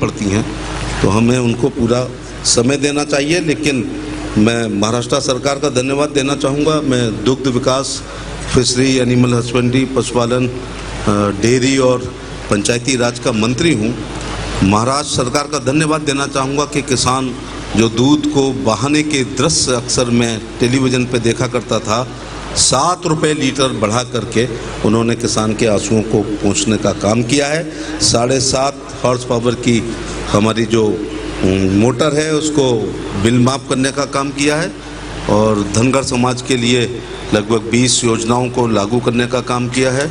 पड़ती हैं। तो हमें उनको पूरा समय देना चाहिए, लेकिन मैं महाराष्ट्र सरकार का धन्यवाद देना चाहूँगा। मैं दुग्ध विकास, फिशरी, एनिमल हस्बेंड्री, पशुपालन डेयरी और पंचायती राज का मंत्री हूँ। महाराष्ट्र सरकार का धन्यवाद देना चाहूँगा कि किसान जो दूध को बहाने के दृश्य अक्सर मैं टेलीविज़न पे देखा करता था सात रुपये लीटर बढ़ा करके उन्होंने किसान के आंसुओं को पहुँचने का काम किया है। साढ़े सात हॉर्स पावर की हमारी जो मोटर है उसको बिल माफ़ करने का काम किया है और धनगर समाज के लिए लगभग 20 योजनाओं को लागू करने का काम किया है।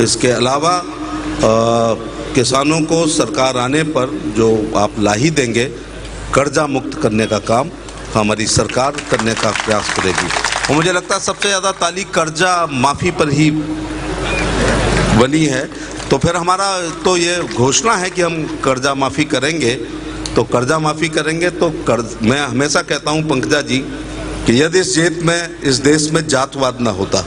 इसके अलावा अ, किसानों को सरकार आने पर जो आप लाही देंगे कर्जा मुक्त करने का काम हमारी सरकार करने का प्रयास करेगी। और मुझे लगता है सबसे ज़्यादा ताली कर्जा माफ़ी पर ही बनी है। तो फिर हमारा तो ये घोषणा है कि हम कर्जा माफ़ी करेंगे। तो कर्जा माफ़ी करेंगे तो कर्ज, मैं हमेशा कहता हूँ पंकजा जी, कि यदि इस जेत में, इस देश में जातवाद ना होता,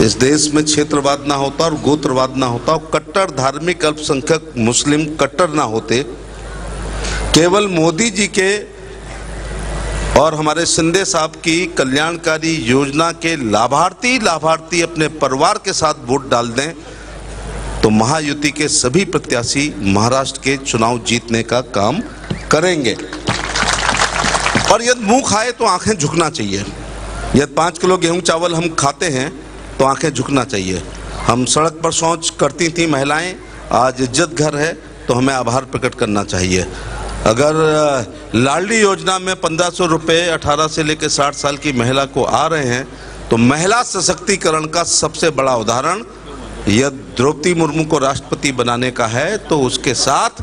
इस देश में क्षेत्रवाद ना होता और गोत्रवाद ना होता, और कट्टर धार्मिक अल्पसंख्यक मुस्लिम कट्टर ना होते, केवल मोदी जी के और हमारे शिंदे साहब की कल्याणकारी योजना के लाभार्थी लाभार्थी अपने परिवार के साथ वोट डाल दें तो महायुति के सभी प्रत्याशी महाराष्ट्र के चुनाव जीतने का काम करेंगे। और यदि मुँह खाए तो आँखें झुकना चाहिए। यदि पाँच किलो गेहूँ चावल हम खाते हैं तो आँखें झुकना चाहिए। हम सड़क पर शौच करती थी महिलाएँ, आज इज़्ज़त घर है तो हमें आभार प्रकट करना चाहिए। अगर लाडली योजना में पंद्रह सौ रुपये अठारह से लेकर साठ साल की महिला को आ रहे हैं तो महिला सशक्तिकरण का सबसे बड़ा उदाहरण यदि द्रौपदी मुर्मू को राष्ट्रपति बनाने का है तो उसके साथ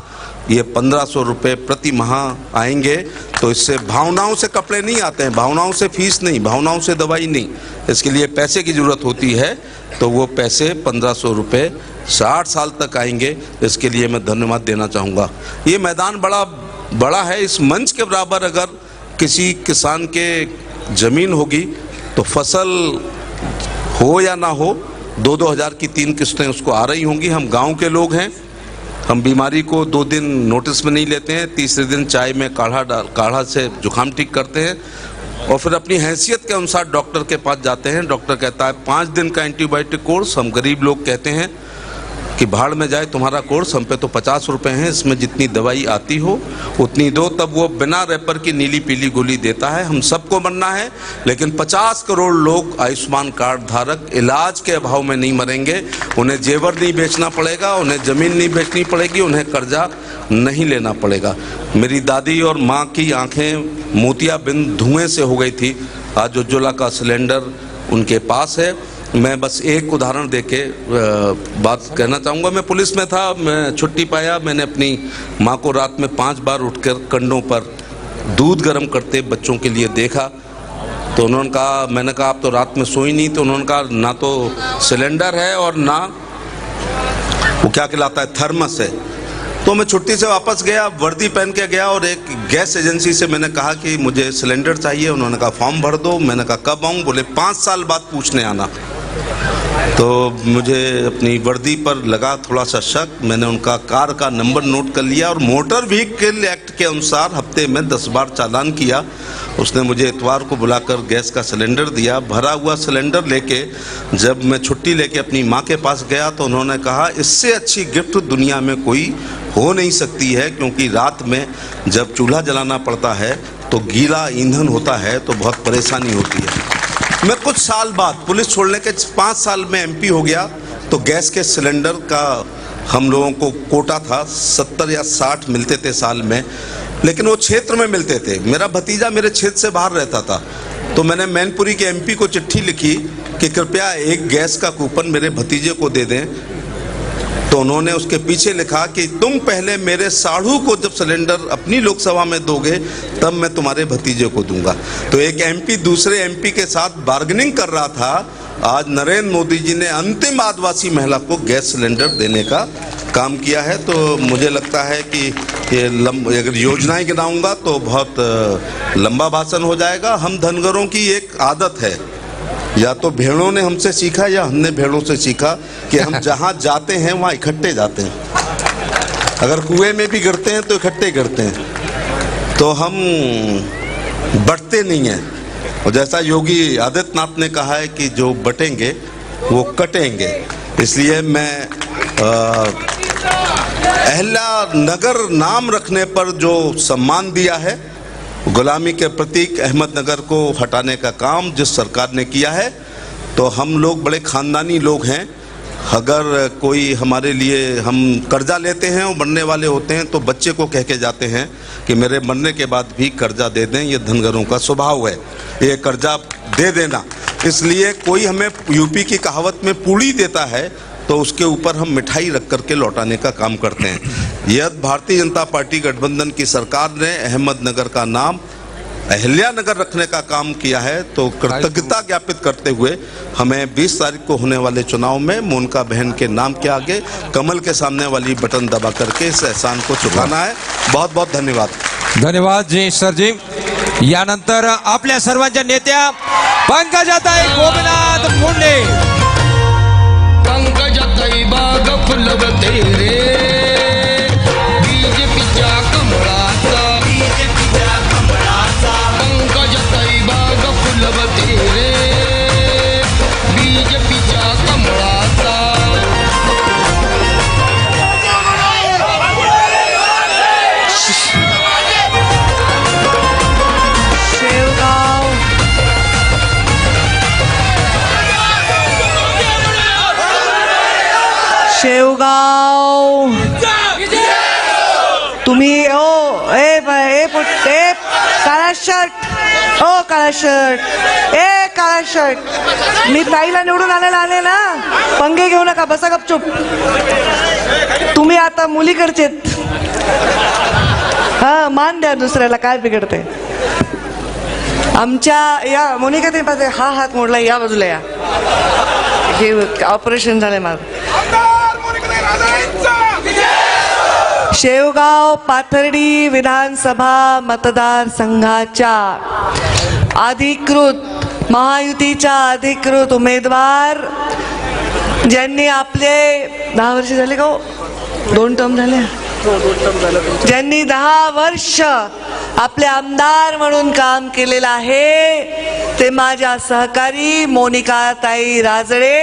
ये पंद्रह सौ रुपये प्रति माह आएँगे। तो इससे भावनाओं से कपड़े नहीं आते हैं, भावनाओं से फ़ीस नहीं, भावनाओं से दवाई नहीं, इसके लिए पैसे की ज़रूरत होती है तो वो पैसे पंद्रह सौ रुपये साठ साल तक आएँगे। इसके लिए मैं धन्यवाद देना चाहूँगा। ये मैदान बड़ा बड़ा है इस मंच के बराबर अगर किसी किसान के ज़मीन होगी तो फ़सल हो या ना हो, दो दो हज़ार की तीन किस्तें उसको आ रही होंगी। हम गाँव के लोग हैं, हम बीमारी को दो दिन नोटिस में नहीं लेते हैं, तीसरे दिन चाय में काढ़ा डाल, काढ़ा से जुकाम ठीक करते हैं और फिर अपनी हैसियत के अनुसार डॉक्टर के पास जाते हैं। डॉक्टर कहता है, पाँच दिन का एंटीबायोटिक कोर्स, हम गरीब लोग कहते हैं कि भाड़ में जाए, तुम्हारा कोर्स हम पे तो पचास रुपए हैं, इसमें जितनी दवाई आती हो, उतनी दो, तब वो बिना रेपर की नीली पीली गोली देता है। हम सबको मरना है, लेकिन पचास करोड़ लोग आयुष्मान कार्ड धारक इलाज के अभाव में नहीं मरेंगे। उन्हें जेवर नहीं बेचना पड़ेगा, उन्हें ज़मीन नहीं बेचनी पड़ेगी, उन्हें कर्जा नहीं लेना पड़ेगा। मेरी दादी और माँ की आँखें मोतियाबिंद धुएँ से हो गई थी। आज उज्ज्वला का सिलेंडर उनके पास है। मैं बस एक उदाहरण दे के बात कहना चाहूँगा। मैं पुलिस में था, मैं छुट्टी पाया, मैंने अपनी माँ को रात में पाँच बार उठकर कंडों पर दूध गर्म करते बच्चों के लिए देखा। तो उन्होंने कहा, मैंने कहा, आप तो रात में सोई नहीं तो उन्होंने कहा, ना तो सिलेंडर है और ना वो क्या कहलाता है, थर्मस है। तो मैं छुट्टी से वापस गया वर्दी पहन के गया और एक गैस एजेंसी से मैंने कहा कि मुझे सिलेंडर चाहिए उन्होंने कहा फॉर्म भर दो। मैंने कहा कब आऊँ? बोले पाँच साल बाद पूछने आना। तो मुझे अपनी वर्दी पर लगा थोड़ा सा शक। मैंने उनका कार का नंबर नोट कर लिया और मोटर व्हीकल एक्ट के अनुसार हफ़्ते में दस बार चालान किया। उसने मुझे इतवार को बुलाकर गैस का सिलेंडर दिया। भरा हुआ सिलेंडर लेके जब मैं छुट्टी लेके अपनी माँ के पास गया तो उन्होंने कहा, इससे अच्छी गिफ्ट दुनिया में कोई हो नहीं सकती है, क्योंकि रात में जब चूल्हा जलाना पड़ता है तो गीला ईंधन होता है तो बहुत परेशानी होती है। मैं कुछ साल बाद, पुलिस छोड़ने के पाँच साल में एमपी हो गया तो गैस के सिलेंडर का हम लोगों को कोटा था, सत्तर या साठ मिलते थे साल में, लेकिन वो क्षेत्र में मिलते थे। मेरा भतीजा मेरे क्षेत्र से बाहर रहता था तो मैंने मैनपुरी के एमपी को चिट्ठी लिखी कि कृपया एक गैस का कूपन मेरे भतीजे को दे दें तो उन्होंने उसके पीछे लिखा कि तुम पहले मेरे साढ़ू को जब सिलेंडर अपनी लोकसभा में दोगे, तब मैं तुम्हारे भतीजे को दूँगा। तो एक एमपी दूसरे एमपी के साथ बार्गेनिंग कर रहा था। आज नरेंद्र मोदी जी ने अंतिम आदिवासी महिला को गैस सिलेंडर देने का काम किया है। तो मुझे लगता है कि ये अगर योजनाएँ गिनाऊँगा तो बहुत लंबा भाषण हो जाएगा। हम धनगरों की एक आदत है। या तो भेड़ों ने हमसे सीखा या हमने भेड़ों से सीखा कि हम जहाँ जाते हैं वहाँ इकट्ठे जाते हैं। अगर कुएँ में भी गिरते हैं तो इकट्ठे गिरते हैं। तो हम बटते नहीं हैं। और जैसा योगी आदित्यनाथ ने कहा है कि जो बटेंगे वो कटेंगे। इसलिए मैं अ, अहल्या नगर नाम रखने पर जो सम्मान दिया है गुलामी के प्रतीक अहमदनगर को हटाने का काम जिस सरकार ने किया है तो हम लोग बड़े खानदानी लोग हैं। अगर कोई हमारे लिए हम कर्जा लेते हैं और बनने वाले होते हैं तो बच्चे को कह के जाते हैं कि मेरे मरने के बाद भी कर्जा दे दें, ये धनगरों का स्वभाव है। ये कर्जा दे देना। इसलिए कोई हमें यूपी की कहावत में पूड़ी देता है तो उसके ऊपर हम मिठाई रख करके लौटाने का काम करते हैं। यदि भारतीय जनता पार्टी गठबंधन की सरकार ने अहमदनगर का नाम अहिल्या नगर रखने का काम किया है तो कृतज्ञता ज्ञापित करते हुए हमें 20 तारीख को होने वाले चुनाव में मोनका बहन के नाम के आगे कमल के सामने वाली बटन दबा करके इस एहसान को चुकाना है। बहुत बहुत धन्यवाद धन्यवाद जय सरजी यानंतर आपल्या सर्वांच्या नेत्या पंकजाताई गोपीनाथ मुंडे। बाग काळा शर्ट. ए काळा शर्ट. मी ताईला निवडून आलेला आले ना पंगे घेऊ नका बसा गपचूप. तुम्ही आता मुलीकडचेत. हा मान द्या दुसऱ्याला काय बिघडते आमच्या या मोनिका ते पाहते हा हात मोडला या बाजूला या. हे ऑपरेशन झालंय माझं. शेवगाव पाथर्डी विधानसभा मतदारसंघाच्या अधिकृत महायुतीच्या अधिकृत उमेदवार ज्यांनी आपले दहा वर्ष झाले का हो? दोन टर्म झाले. ज्यांनी दहा वर्ष आपले आमदार म्हणून काम केलेलं आहे ते माझ्या सहकारी मोनिका ताई राजळे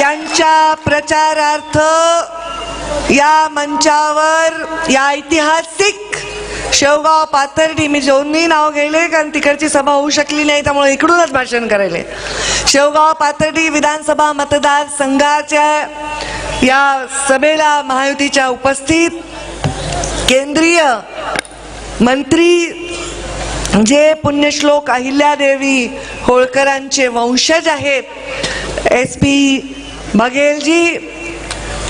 यांच्या प्रचारार्थ या मंचावर या ऐतिहासिक शेवगाव पाथर्डी मी दोन्ही नाव गेले कारण तिकडची सभा होऊ शकली नाही त्यामुळे इकडूनच भाषण करायले. शेवगाव पाथर्डी विधानसभा मतदारसंघाच्या या सभेला महायुतीच्या उपस्थित केंद्रीय मंत्री जे पुण्यश्लोक अहिल्यादेवी होळकरांचे वंशज आहेत एस पी बघेलजी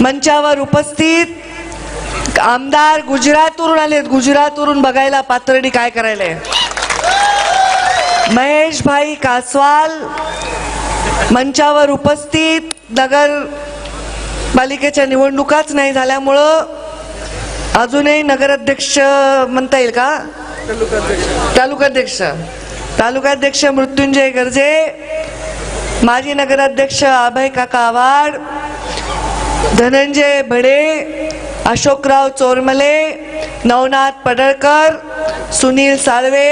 मंचावर उपस्थित आमदार गुजरातवरून आलेत. गुजरातवरून बघायला पात्रणी काय करायला महेश भाई कासवाल मंचावर उपस्थित. नगर पालिकेच्या निवडणुकाच नाही झाल्यामुळं अजूनही नगराध्यक्ष म्हणता येईल का? तालुकाध्यक्ष. तालुकाध्यक्ष मृत्युंजय गर्जे. माजी नगराध्यक्ष अभय काका आवाड धनंजय भडे अशोकराव चोरमले नवनाथ पडळकर सुनील साळवे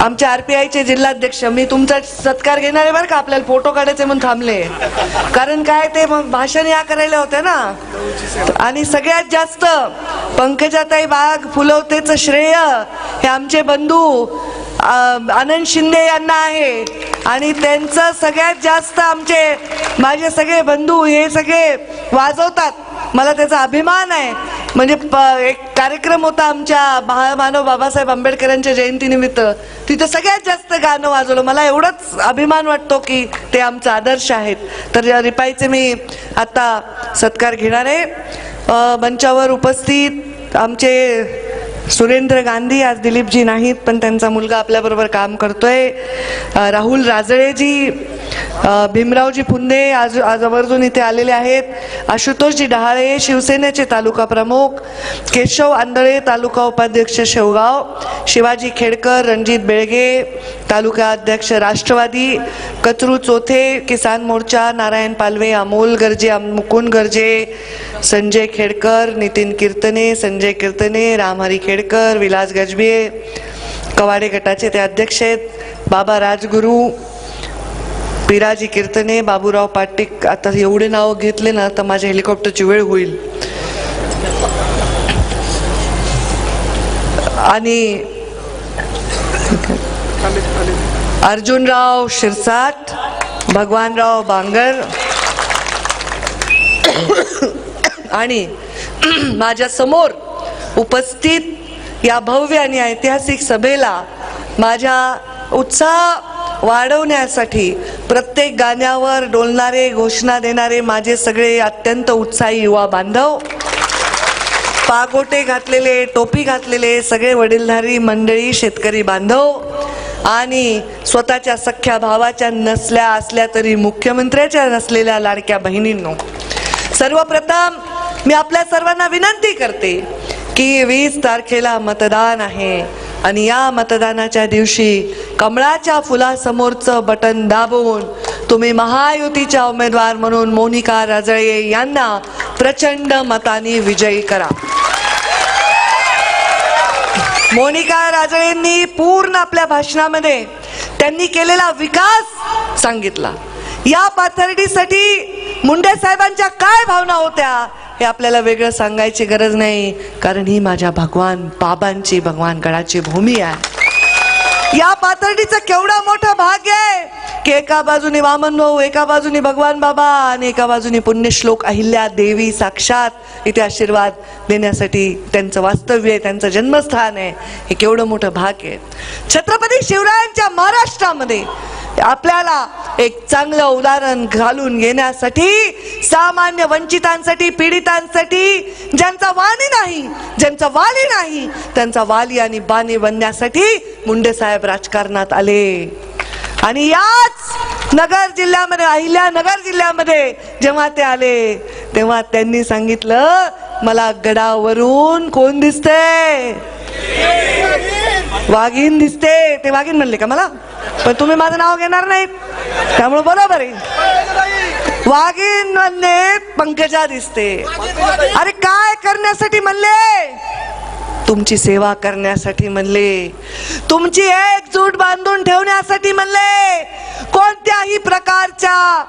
आमचे आर पी आयचे जिल्हाध्यक्ष. मी तुमचा सत्कार घेणार आहे बरं का आपल्याला फोटो काढायचे म्हणून थांबले. कारण काय ते मग भाषण या करायला होते ना. आणि सगळ्यात जास्त पंकजाताई बाग फुलवतेचं श्रेय हे आमचे बंधू आनंद शिंदे यांना आहे. आणि त्यांचं सगळ्यात जास्त आमचे माझे सगळे बंधू हे सगळे वाजवतात. मला त्याचा अभिमान आहे. म्हणजे प एक कार्यक्रम होता आमच्या महामानव बाबासाहेब आंबेडकरांच्या जयंतीनिमित्त. तिथं सगळ्यात जास्त गाणं वाजवलं. मला एवढंच अभिमान वाटतो की ते आमचा आदर्श आहेत. तर या रिपाईचे मी आता सत्कार घेणार आहे. मंचावर उपस्थित आमचे सुरेंद्र गांधी आज दिलीपजी नाहीत पण त्यांचा मुलगा आपल्याबरोबर काम करतोय. राहुल राजळेजी भीमरावजी फुंदे आज आज आवर्जून इथे आलेले आहेत. आशुतोषजी डहाळे शिवसेनेचे तालुका प्रमुख. केशव आंधळे तालुका उपाध्यक्ष शेवगाव. शिवाजी खेडकर रणजित बेळगे तालुका अध्यक्ष राष्ट्रवादी. कचरू चोथे किसान मोर्चा नारायण पालवे अमोल गर्जे मुकुंद गर्जे संजय खेडकर नितीन कीर्तने संजय कीर्तने रामहरी खेडकर विलास गजबे कवाडे गटाचे ते अध्यक्ष आहेत. बाबा राजगुरू पिराजी कीर्तने बाबूराव पाटीक. आता एवढे नाव घेतले ना तर माझ्या हेलिकॉप्टरची वेळ होईल. आणि अर्जुनराव शिरसाट भगवानराव बांगर. आणि माझ्यासमोर उपस्थित या भव्य आणि ऐतिहासिक सभेला माझ्या उत्साह वाढवण्यासाठी प्रत्येक गाण्यावर डोलणारे घोषणा देणारे माझे सगळे अत्यंत उत्साही युवा बांधव पागोटे घातलेले टोपी घातलेले सगळे वडीलधारी मंडळी शेतकरी बांधव आणि स्वतःच्या सख्या भावाच्या नसल्या असल्या तरी मुख्यमंत्र्याच्या नसलेल्या लाडक्या बहिणींनो सर्वप्रथम मी आपल्या सर्वांना विनंती करते की वीस तारखेला मतदान आहे. आणि या मतदानाच्या दिवशी कमळाच्या फुलासमोरचं बटन दाबून तुम्ही महायुतीच्या उमेदवार म्हणून मोनिका राजळे यांना प्रचंड मताने विजयी करा. मोनिका राजळेंनी पूर्ण आपल्या भाषणामध्ये त्यांनी केलेला विकास सांगितला. या पाथर्डीसाठी मुंडे साहेबांच्या काय भावना होत्या? हे आपल्याला वेगळं सांगायची गरज नाही कारण ही माझ्या भगवान बाबांची भगवान गडाची भूमी आहे. या पातळीचा केवढा मोठा भाग आहे की एका बाजूने वामन भाऊ एका बाजूने भगवान बाबा आणि एका बाजूने पुण्यश्लोक अहिल्या देवी साक्षात इथे आशीर्वाद देण्यासाठी त्यांचं वास्तव्य आहे त्यांचं जन्मस्थान आहे. हे केवढं मोठं भाग आहे. छत्रपती शिवरायांच्या महाराष्ट्रामध्ये आपल्याला एक चांगलं उदाहरण घालून घेण्यासाठी सामान्य वंचितांसाठी पीडितांसाठी ज्यांचा वाणी नाही ज्यांचा वाली नाही त्यांचा वाली आणि बाणी बनण्यासाठी मुंडे साहेब राजकारणात आले. आणि याच नगर जिल्ह्यामध्ये अहिल्या नगर जिल्ह्यामध्ये जेव्हा ते आले तेव्हा त्यांनी सांगितलं मला गडावरून कोण दिसतंय? वाघीण दिसते. ते वाघीण म्हणले का मला? पण तुम्ही माझं नाव घेणार नाही. त्यामुळे बरोबर आहे. वाघीण म्हणले पंकजा दिसते. अरे काय करण्यासाठी म्हणले? तुमची सेवा करण्यासाठी म्हणले. तुमची एकजूट बांधून ठेवण्यासाठी म्हणले. कोणत्याही प्रकारच्या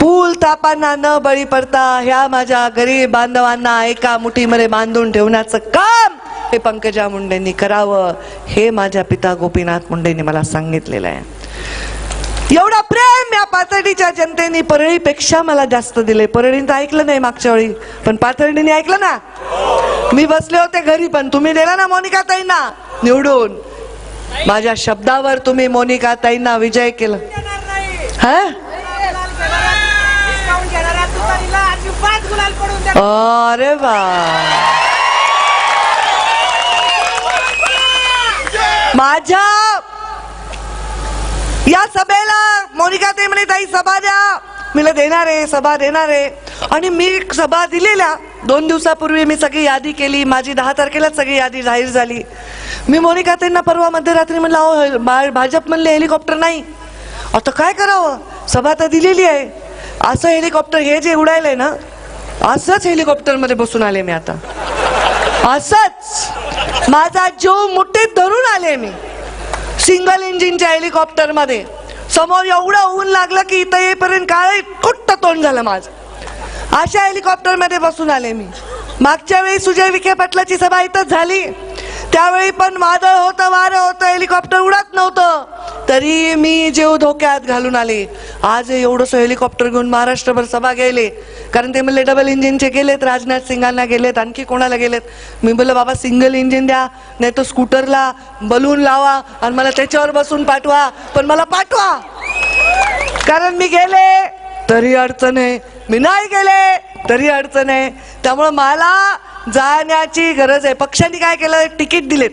पूल तापांना न बळी पडता ह्या माझ्या गरीब बांधवांना एका मुठीमध्ये बांधून ठेवण्याचं का हे पंकजा मुंडेंनी करावं हे माझ्या पिता गोपीनाथ मुंडेंनी मला सांगितलेलं आहे. एवढा प्रेम या पातळीच्या जनतेने परळीपेक्षा मला जास्त दिले परळीनं तर ऐकलं नाही मागच्या वेळी पण पातळीने ऐकलं ना? मी बसले होते घरी पण तुम्ही दिला ना मोनिका ताईंना? निवडून. माझ्या शब्दावर तुम्ही मोनिका ताईंना विजय केलं. हा? अरे वा. माझ्या या सभेला मोनिका ते म्हणे ताई सभा द्या. मीला देणार आहे सभा देणार. आहे आणि मी सभा दिलेल्या दोन दिवसापूर्वी मी सगळी यादी केली. माझी दहा तारखेला सगळी यादी जाहीर झाली. मी मोनिका त्यांना परवा मध्यरात्री म्हणलं अहो भा- भाजप म्हणले हेलिकॉप्टर नाही. आता काय करावं? सभा तर दिलेली आहे. असं हेलिकॉप्टर हे जे उडायलंय ना असंच हेलिकॉप्टरमध्ये बसून आले मी आता. असंच. माझा जीव मुठीत धरून आले मी. सिंगल इंजिनच्या हेलिकॉप्टरमध्ये समोर एवढं ऊन लागलं की इथं येईपर्यंत काय कुट्ट तोंड झालं माझं. अशा हेलिकॉप्टरमध्ये बसून आले मी. मागच्या वेळी सुजय विखे पाटलाची सभा इथंच झाली. त्यावेळी पण वादळ होतं वारं होतं हेलिकॉप्टर उडत नव्हतं. तरी मी जीव धोक्यात घालून आले. आज एवढंसं हेलिकॉप्टर घेऊन महाराष्ट्रभर सभा गेले कारण ते म्हणले डबल इंजिनचे गेलेत राजनाथ सिंगांना गेलेत आणखी कोणाला गेलेत? मी बोललं बाबा सिंगल इंजिन द्या नाही तर स्कूटरला बलून लावा आणि मला त्याच्यावर बसून पाठवा पण मला पाठवा. कारण मी गेले तरी अडचण आहे. मी नाही गेले तरी अडचण आहे. त्यामुळं मला जाण्याची गरज आहे. पक्षांनी काय केलं? तिकीट दिलेत.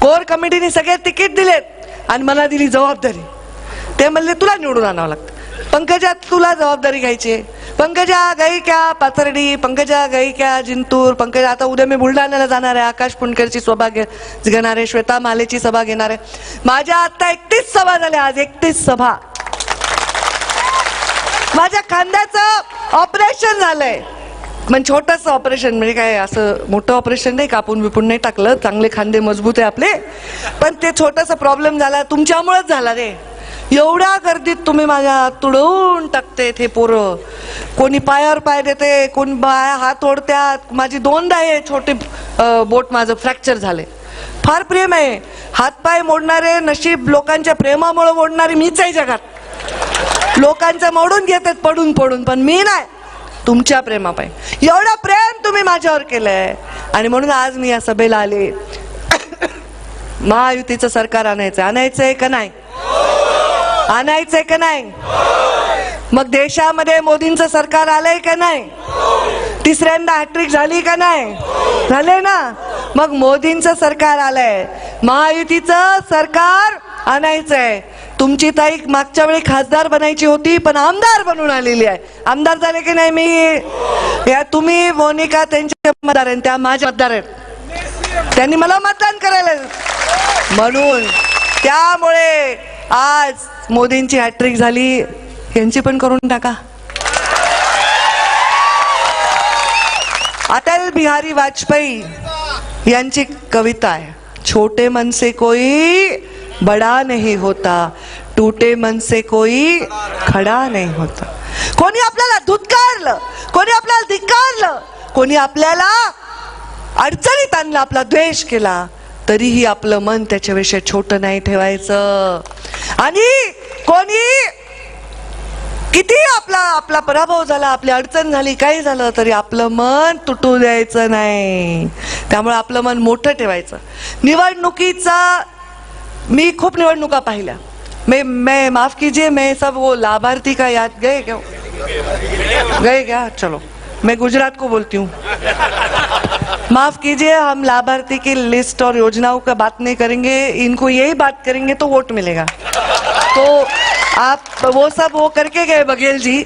कोर कमिटीने सगळे तिकीट दिलेत आणि मला दिली जबाबदारी. ते म्हणले तुला निवडून आणावं लागतं. पंकजा तुला जबाबदारी घ्यायची आहे. पंकजा क्या पाथर्डी? पंकजा गायिक्या जिंतूर? पंकजा आता उद्या मी बुलढाण्याला जाणार आहे. आकाश पुणकरची सभा घे घेणार आहे. श्वेता मालेची सभा घेणार आहे. माझ्या आता एकतीस सभा झाल्या. आज एकतीस सभा. माझ्या खांद्याचं ऑपरेशन झालंय. पण छोटस ऑपरेशन म्हणजे काय असं मोठं ऑपरेशन नाही कापून बिपून नाही टाकलं. चांगले खांदे मजबूत आहे आपले. पण ते छोटासा प्रॉब्लेम झाला तुमच्यामुळेच झाला रे. एवढ्या गर्दीत तुम्ही माझ्या हात तुडवून टाकते ते पोरं. कोणी पायावर पाय देते कोणी बाया हात ओढत्यात. माझी दोनदा हे छोटे बोट माझं फ्रॅक्चर झाले. फार प्रेम आहे. हातपाय मोडणारे नशीब लोकांच्या प्रेमामुळे मोडणारी मीच आहे जगात. लोकांचं मोडून घेतात पडून पडून पण मी नाही. तुमच्या प्रेमापाय. एवढं प्रेम तुम्ही माझ्यावर केलंय. आणि म्हणून आज मी या सभेला आले. महायुतीचं सरकार आणायचं. आणायचंय का नाही? आणायचंय का नाही? मग देशामध्ये मोदींचं सरकार आलंय का नाही? तिसऱ्यांदा हॅट्रिक झाली का नाही? झाले ना? मग मोदींचं सरकार आलंय. महायुतीचं सरकार आणायचंय. तुमची ताई मागच्या वेळी खासदार बनायची होती पण आमदार बनून आलेली आहे. आमदार झाले की नाही मी या तुम्ही मोनिका त्यांचे मतदार आहेत त्या माझ्या मतदार आहेत. त्यांनी मला मतदान करायला म्हणून त्यामुळे आज मोदींची हॅट्रिक झाली. यांची पण करून टाका. अटल बिहारी वाजपेयी यांची कविता आहे. छोटे मनसे कोई बडा नहीं होता। टूटे मन से कोई खडा नहीं होता। कोणी आपल्याला धुतकारलं कोणी आपल्याला धिक्कारलं कोणी आपल्याला अडचणीत आणलं आपला द्वेष केला तरीही आपलं मन त्याच्याविषयी छोटं नाही ठेवायचं. आणि कोणी किती आपला आपला पराभव झाला आपली अडचण झाली काही झालं तरी आपलं मन तुटू द्यायचं नाही. त्यामुळे आपलं मन मोठं ठेवायचं. निवडणुकीचा मी खूप निवडणुका पाहिल्या. मैं मैं, माफ़ कीजिए, मैं सब वो लाभार्थी का याद, गए क्या? गए क्या? चलो, मैं गुजरात को बोलती हूँ। माफ़ कीजिए, हम लाभार्थी की लिस्ट और योजनाओं का बात नहीं करेंगे, इनको यही बात करेंगे तो वोट मिलेगा। तो आप, वो सब वो करके गए बघेल जी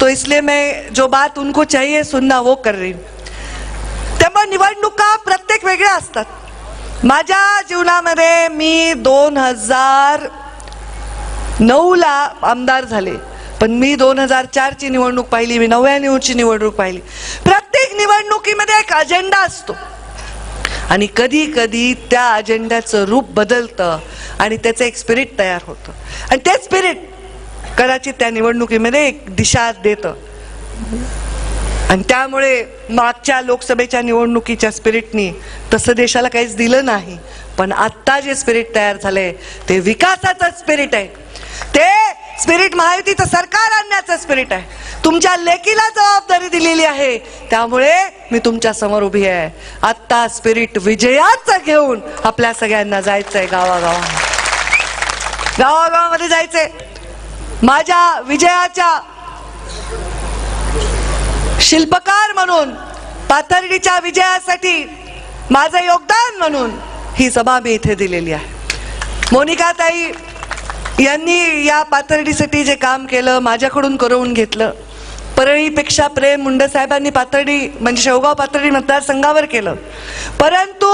तो इसलिए मैं जो बात उनको चाहिए सुनना वो कर रही हूँ। त्यामुळे निवडणुका प्रत्येक वेगळ्या असतात. माझ्या जीवनामध्ये मी दोन हजार नऊला आमदार झाले. पण मी दोन हजार चारची निवडणूक पाहिली मी नव्याण्णवची निवडणूक पाहिली. प्रत्येक निवडणुकीमध्ये एक अजेंडा असतो. आणि कधी कधी त्या अजेंड्याचं रूप बदलतं आणि त्याचं एक स्पिरिट तयार होतं. आणि ते स्पिरिट कदाचित त्या निवडणुकीमध्ये एक दिशा देतं. आणि त्यामुळे मागच्या लोकसभेच्या निवडणुकीच्या स्पिरिटनी तसं देशाला काहीच दिलं नाही. पण आत्ता जे स्पिरिट तयार झालंय ते विकासाचं स्पिरिट आहे. ते स्पिरिट महायुतीचं सरकार आणण्याचं स्पिरिट आहे. तुमच्या लेकीला जबाबदारी दिलेली आहे. त्यामुळे मी तुमच्यासमोर उभी आहे. आत्ता स्पिरिट विजयाचं घेऊन आपल्या सगळ्यांना जायचंय गावागावा गावागावामध्ये जायचंय. माझ्या विजयाच्या शिल्पकार म्हणून पाथर्डीच्या विजयासाठी माझं योगदान म्हणून ही सभा मी इथे दिलेली आहे. मोनिकाताई यांनी या पाथर्डीसाठी जे काम केलं माझ्याकडून करवून घेतलं. परळीपेक्षा प्रेम मुंडे साहेबांनी पाथर्डी म्हणजे शेवगाव पाथर्डी मतदारसंघावर केलं. परंतु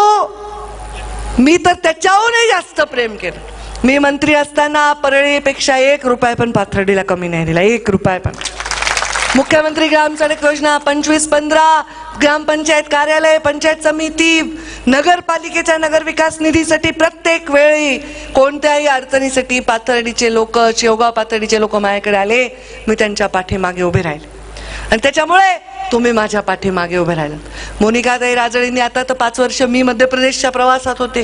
मी तर त्याच्याहूनही जास्त प्रेम केलं. मी मंत्री असताना परळीपेक्षा एक रुपया पण पाथर्डीला कमी नाही दिला एक रुपया पण. मुख्यमंत्री ग्राम सडक योजना पंचवीस पंधरा ग्रामपंचायत कार्यालय पंचायत समिती नगरपालिकेच्या नगर विकास निधीसाठी प्रत्येक वेळी कोणत्याही अडचणीसाठी पातळीचे लोक शेवगाव पाथर्डीचे लोक माझ्याकडे आले. मी त्यांच्या पाठीमागे उभे राहिले. आणि त्याच्यामुळे तुम्ही माझ्या पाठीमागे उभे राहिलात मोनिकाताई राजळींनी आता तर पाच वर्ष मी मध्य प्रदेशच्या प्रवासात होते.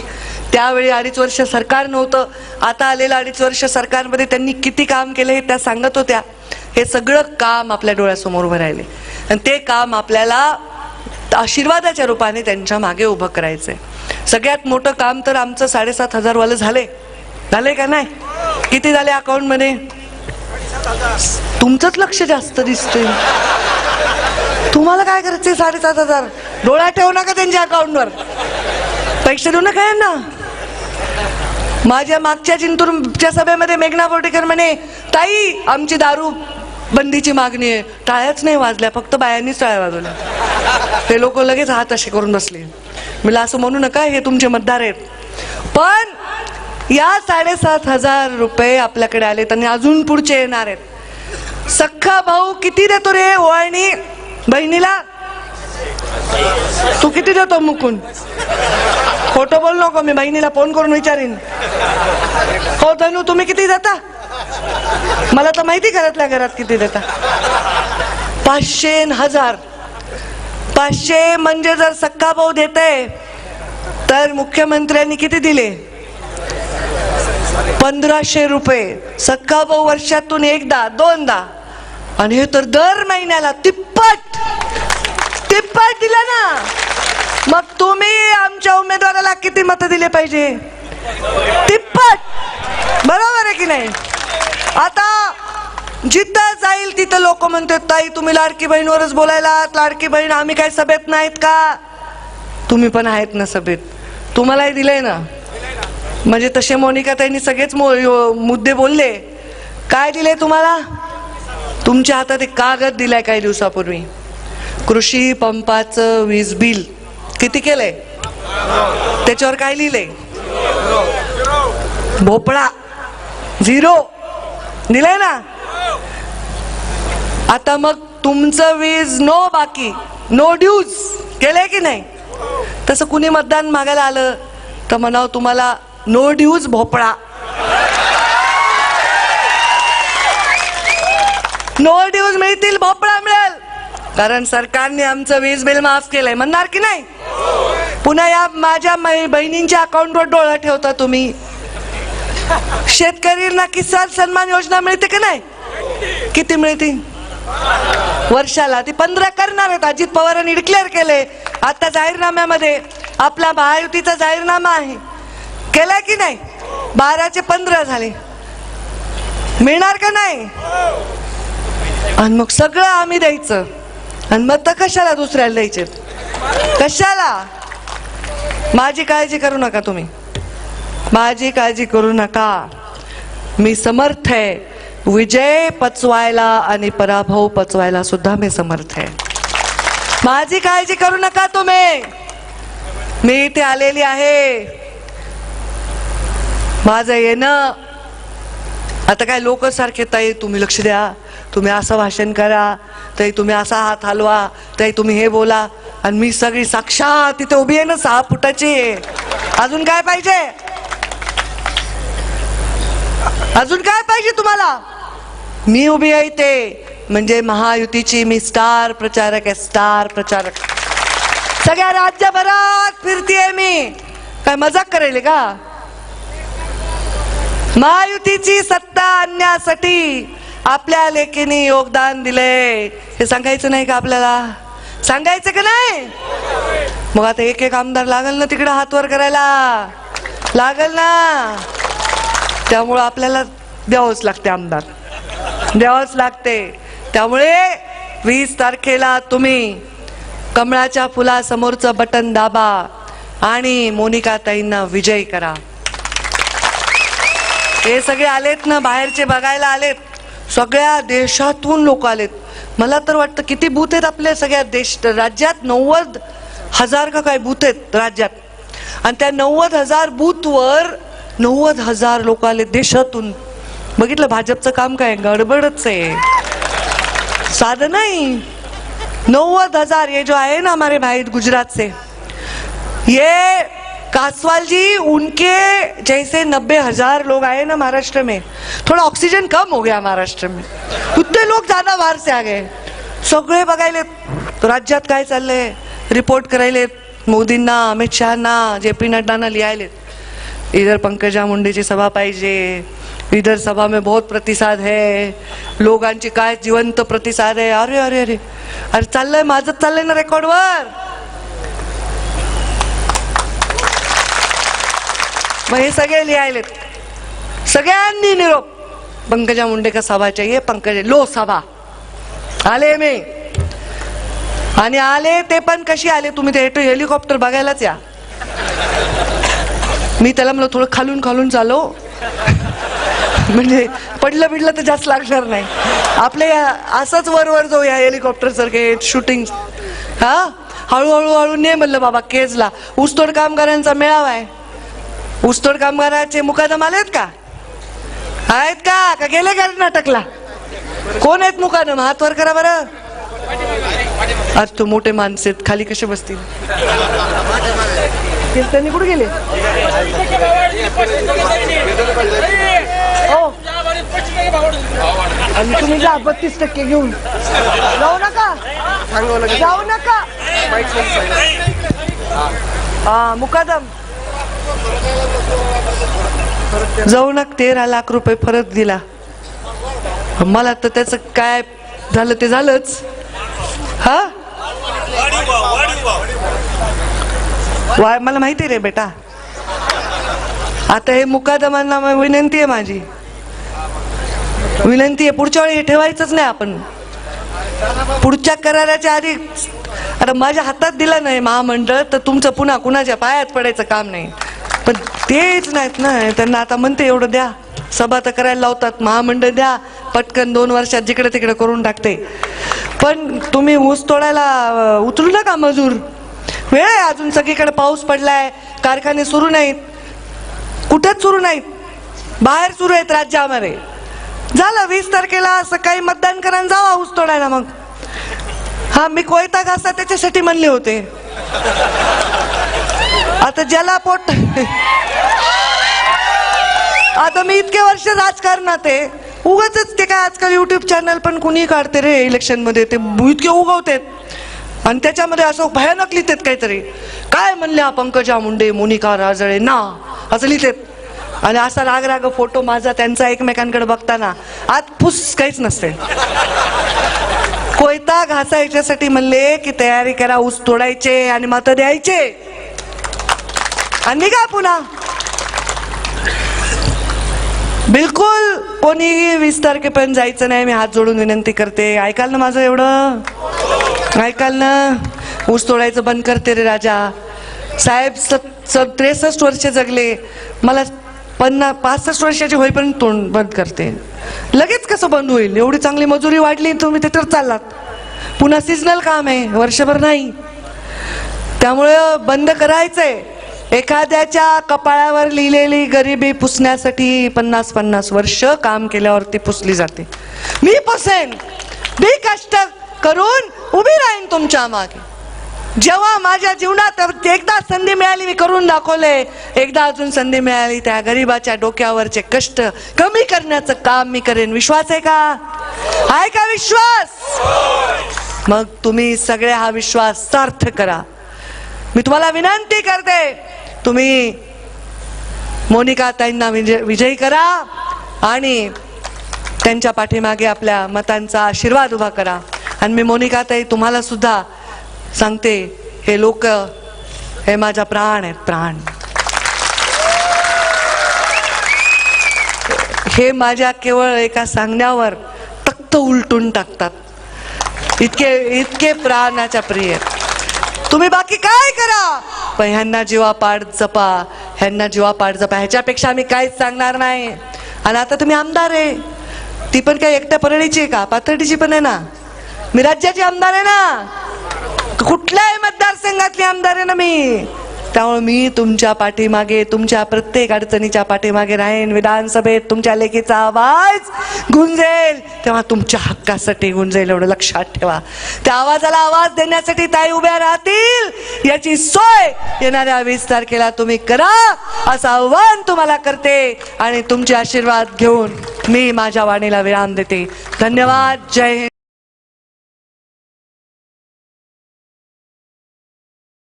त्यावेळी अडीच वर्ष सरकार नव्हतं. आता आलेलं अडीच वर्ष सरकारमध्ये त्यांनी किती काम केलं हे त्या सांगत होत्या. हे सगळं काम आपल्या डोळ्यासमोर उभं राहिले. आणि ते काम आपल्याला आशीर्वादाच्या रूपाने त्यांच्या मागे उभं करायचंय सगळ्यात मोठं काम तर आमचं साडेसात हजार वालं झाले. झाले का नाही? किती झाले अकाउंटमध्ये तुमचंच लक्ष जास्त दिसतंय. तुम्हाला काय करायचंय साडेसात हजार? डोळा ठेवू नका त्यांच्या अकाउंटवर पैसे देऊ नका यांना. माझ्या मागच्या जिंतूरच्या सभेमध्ये मेघना बोर्डेकर म्हणे ताई आमची दारू बंदीची मागणी आहे. टाळ्याच नाही वाजल्या फक्त बायांनीच टाळ्या वाजवल्या. ते लोक लगेच हात असे करून बसले. मला असं म्हणू नका हे तुमचे मतदार आहेत. पण या साडेसात हजार रुपये आपल्याकडे आलेत आणि अजून पुढचे येणार आहेत. सख्खा भाऊ किती देतो रे ओळणी बहिणीला? तू किती देतो मुकून? खोटं बोल नको मी बहिणीला फोन करून विचारीन. हो धनू तुम्ही किती देता? मला तर माहिती घरातल्या घरात किती देता. पाचशे न हजार. पाचशे म्हणजे जर सक्का भाऊ देते तर मुख्यमंत्र्यांनी किती दिले? पंधराशे रुपये. सक्का भाऊ वर्षातून एकदा दोनदा. आणि हे तर दर महिन्याला तिप्पट तिप्पट दिलं ना. मग तुम्ही आमच्या उमेदवाराला किती मतं दिले पाहिजे? तिप्पट. बरोबर आहे की नाही? आता जिथं जाईल तिथं लोक म्हणतात ताई तुम्ही लाडकी बहीणवरच बोलायला लाडकी बहीण आम्ही काय सभेत नाहीत का? तुम्ही पण आहेत ना सभेत. तुम्हालाही दिलंय ना? म्हणजे तसे मोनिका त्यांनी सगळेच मो- यो- मुद्दे बोलले. काय दिले तुम्हाला? तुमच्या हातात एक कागद दिलाय काही दिवसापूर्वी. कृषी पंपाचं वीज बिल. किती केलंय? त्याच्यावर काय लिहिलंय? भोपळा. झिरो. दिलंय ना? आता मग तुमचं वीज नो बाकी नो ड्यूज केलंय की नाही? तसं कुणी मतदान मागायला आलं तर म्हणावं तुम्हाला नो ड्यूज भोपळा. नो ड्यूज मिळतील भोपळा मिळेल. कारण सरकारने आमचं वीज बिल माफ केलंय. म्हणणार की नाही? पुन्हा या माझ्या बहिणींच्या अकाउंटवर डोळा ठेवता तुम्ही. शेतकरींना किसान सन्मान योजना मिळते की नाही? किती मिळतील वर्षाला ती पंधरा करणार आहेत. अजित पवारांनी डिक्लेअर केले. आता जाहीरनाम्यामध्ये आपला महायुतीचा जाहीरनामा आहे. केलाय की नाही? बाराचे पंधरा झाले. मिळणार का नाही? आणि मग सगळं आम्ही द्यायचं. आणि मग तर कशाला दुसऱ्याला द्यायचे? कशाला? माझी काळजी करू नका तुम्ही. माझी काळजी करू नका. मी समर्थ आहे. विजय पचवायला आणि पराभव पचवायला सुद्धा मी समर्थ आहे. माझी काळजी करू नका तुम्ही. मी इथे आलेली आहे. माझं येणं. आता काय लोक सारखे ताई तुम्ही लक्ष द्या. तुम्ही असं भाषण करा. ताई तुम्ही असा हात हलवा. ताई तुम्ही हे बोला. आणि मी सगळी साक्षात तिथे उभी आहे ना सहा फुटाची. अजून काय पाहिजे? अजून काय पाहिजे तुम्हाला? मी उभी आहे ते म्हणजे महायुतीची मी स्टार प्रचारक आहे स्टार प्रचारक. सगळ्या राज्यभरात फिरतीये मी. काय मजाक करेल का? महायुतीची सत्ता आणण्यासाठी आपल्या लेखीने योगदान दिले हे सांगायचं नाही का आपल्याला? सांगायचं का नाही? मग आता एक एक आमदार लागल ना तिकडे हात वर करायला. लागल ना. त्यामुळं आपल्याला द्यावंच लागते आमदार. द्यावंच लागते. त्यामुळे वीस तारखेला तुम्ही कमळाच्या फुलासमोरचं बटन दाबा आणि मोनिका ताईंना विजय करा. हे सगळे आलेत ना बाहेरचे बघायला आलेत. सगळ्या देशातून लोक आलेत. मला तर वाटतं किती बूथ आहेत आपल्या सगळ्या देश राज्यात नव्वद हजार का काय बूथ आहेत राज्यात. आणि त्या नव्वद हजार बूथवर नव्वद हजार लोक आले देशातून बघितलं भाजपचं काम काय? गडबडच आहे. साधं नाही. नव्वद हजार ये जो आहे ना हमारे भाई गुजरात से ये कासवाल जी उनके जैसे नब्बे हजार लोग आए ना महाराष्ट्र में. थोड़ा ऑक्सीजन कम हो गया महाराष्ट्र में. उतने लोग ज्यादा बाहर से आ गए. सगळे बघायले राज्यात काय चाललंय? रिपोर्ट करायलेत. मोदींना अमित शहाना जे पी नड्डांना लिहायलेत. इधर पंकजा मुंडेची सभा पाहिजे इधर सभा में बहुत प्रतिसाद है लोकांची काय जिवंत प्रतिसाद आहे अरे अरे अरे अरे चाललंय माझं चाललंय ना रेकॉर्डवर मग हे सगळे लिहायलेत. सगळ्यांनी निरोप. पंकजा मुंडे का सभा चाहिए पंकज लो सभा. आले मी. आणि आले ते पण कशी आले? तुम्ही ते हेलिकॉप्टर बघायलाच या. मी त्याला म्हणलं थोडं खालून खालून चालो. म्हणजे पडलं बिडलं तर जास्त लागणार नाही. आपले असंच वर वर जाऊया हेलिकॉप्टर सारखे शूटिंग हा? हळूहळू हळू ने म्हणलं बाबा केजला. ऊसतोड कामगारांचा मेळावा आहे. ऊसतोड कामगाराचे मुकादम आलेत का? आहेत का? का गेले कर्नाटकला? कोण आहेत मुकादम? हात वर करा बरं. अरे तू मोठे माणसे आहेत, खाली कसे बसतील? त्यांनी कुठे गेले. हो. आणि तुम्ही जा बत्तीस टक्के घेऊन. जाऊ नका. जाऊ नका. हा मुकादम. जाऊ नका तेरा लाख रुपये परत दिला. मला तर त्याचं काय झालं ते झालंच. हा? वा मला माहिती रे बेटा. आता हे मुकादमांना मग विनंती आहे माझी. विनंती आहे पुढच्या वेळी हे ठेवायचंच नाही आपण. पुढच्या कराराच्या आधी आता माझ्या हातात दिला नाही महामंडळ तर तुमचं पुन्हा कुणाच्या पायात पडायचं काम नाही. पण तेच नाहीत ना त्यांना आता म्हणते एवढं द्या. सभा तर करायला लावतात महामंडळ द्या. पटकन दोन वर्षात जिकडे तिकडे करून टाकते. पण तुम्ही ऊस तोडायला उतरू नका मजूर. वेळ आहे अजून सगळीकडे पाऊस पडलाय कारखाने सुरू नाहीत. कुठेच सुरू नाहीत. बाहेर सुरू आहेत राज्यामध्ये. झालं वीस तारखेला सकाळी मतदान करायला जावा ऊस तोडायला मग. हा मी कोयता घासा त्याच्यासाठी म्हणले होते. आता ज्याला पोट आता मी इतके वर्ष राजकारणात आहे. उगाच ते काय आजकाल युट्यूब चॅनल पण कुणी काढते रे इलेक्शनमध्ये. ते इतके उगवतेत. आणि त्याच्यामध्ये असं भयानक लिहितात काहीतरी. काय म्हणल्या पंकजा मुंडे मोनिका राजळे? ना असं लिहितात. आणि असा राग राग फोटो माझा त्यांचा एकमेकांकडे बघताना. आत फुस काहीच नसते. कोयता घासा याच्यासाठी म्हणले की तयारी करा ऊस तोडायचे आणि मत द्यायचे. आणि निघा पुन्हा. बिलकुल कोणीही वीस तारखेपर्यंत जायचं नाही मी हात जोडून विनंती करते. ऐकाल ना माझं एवढं? ऐकाल ना? ऊस तोडायचं बंद करते रे राजा. साहेब स त्रेसष्ट वर्ष जगले. मला पन्नास पासष्ट वर्षाची होईपर्यंत तोंड बंद करते. लगेच कसं बंद होईल? एवढी चांगली मजुरी वाढली तुम्ही ते तर चाललात. पुन्हा सिजनल काम आहे वर्षभर नाही. त्यामुळं बंद करायचंय. एखाद्याच्या कपाळावर लिहिलेली गरिबी पुसण्यासाठी पन्नास पन्नास वर्ष काम केल्यावरती पुसली जाते. मी पुसेन. मी कष्ट करून उभी राहीन तुमच्या मागे. जेव्हा माझ्या जीवनात एकदा संधी मिळाली मी करून दाखवले. एकदा अजून संधी मिळाली त्या गरिबाच्या डोक्यावरचे कष्ट कमी करण्याचं काम मी करेन. विश्वास आहे का? आहे का विश्वास? मग तुम्ही सगळे हा विश्वास सार्थ करा. मी तुम्हाला विनंती करते तुम्ही मोनिका ताईंना विजय विजयी करा आणि त्यांच्या पाठीमागे आपल्या मतांचा आशीर्वाद उभा करा. आणि मी मोनिका ताई तुम्हाला सुद्धा सांगते हे लोक हे माझा प्राण आहेत प्राण. हे माझ्या केवळ एका सांगण्यावर तख्त उलटून टाकतात. इतके इतके प्राणाच्या प्रिय आहेत. तुम्ही बाकी काय करा? पण ह्यांना जीवा पाड जपा. ह्यांना जीवा पाड जपा. ह्याच्यापेक्षा आम्ही काहीच सांगणार नाही. आणि आता तुम्ही आमदार आहे. ती पण काय एकट्या परळीची आहे का? पाथर्डीची पण आहे ना? मी राज्याची आमदार आहे ना? कुठल्याही मतदारसंघातली आमदार आहे ना मी? त्यामुळे मी तुमच्या पाठीमागे तुमच्या प्रत्येक अडचणीच्या पाठीमागे राहीन. विधानसभेत तुमच्या लेखीचा आवाज गुंजेल. तेव्हा तुमच्या हक्कासाठी गुंजेल एवढं लक्षात ठेवा. त्या आवाजाला आवाज देण्यासाठी ताई उभ्या राहतील. याची सोय येणाऱ्या वीस तारखेला तुम्ही करा. असं आव्हान तुम्हाला करते आणि तुमचे आशीर्वाद घेऊन मी माझ्या वाणीला विराम देते. धन्यवाद. जय हिंद.